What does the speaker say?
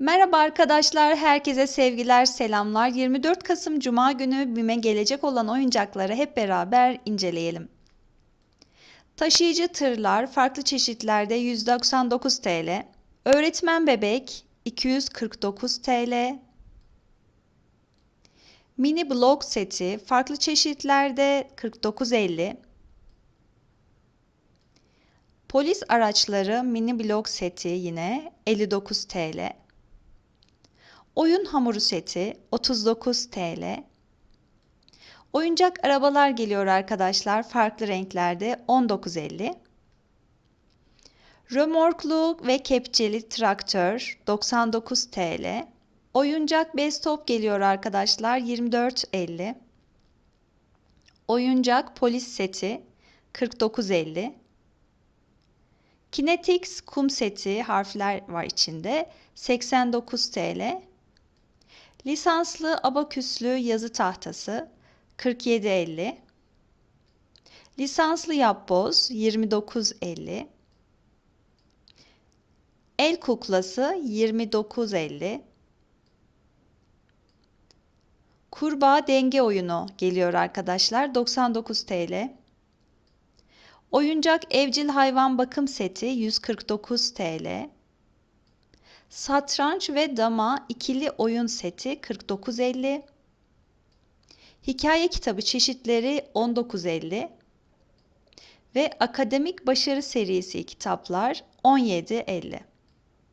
Merhaba arkadaşlar, herkese sevgiler, selamlar. 24 Kasım Cuma günü BİM'e gelecek olan oyuncakları hep beraber inceleyelim. Taşıyıcı tırlar farklı çeşitlerde 199 TL. Öğretmen bebek 249 TL. Mini blok seti farklı çeşitlerde 49.50. Polis araçları mini blok seti yine 59 TL. Oyun hamuru seti 39 TL. Oyuncak arabalar geliyor arkadaşlar farklı renklerde 19.50. Römorklu ve kepçeli traktör 99 TL. Oyuncak bez top geliyor arkadaşlar 24.50. Oyuncak polis seti 49.50. Kinetix kum seti harfler var içinde 89 TL. Lisanslı abaküslü yazı tahtası 47.50. Lisanslı yapboz 29.50. El kuklası 29.50. Kurbağa denge oyunu geliyor arkadaşlar 99 TL. Oyuncak evcil hayvan bakım seti 149 TL. Satranç ve dama ikili oyun seti 49.50. Hikaye kitabı çeşitleri 19.50 ve akademik başarı serisi kitaplar 17.50.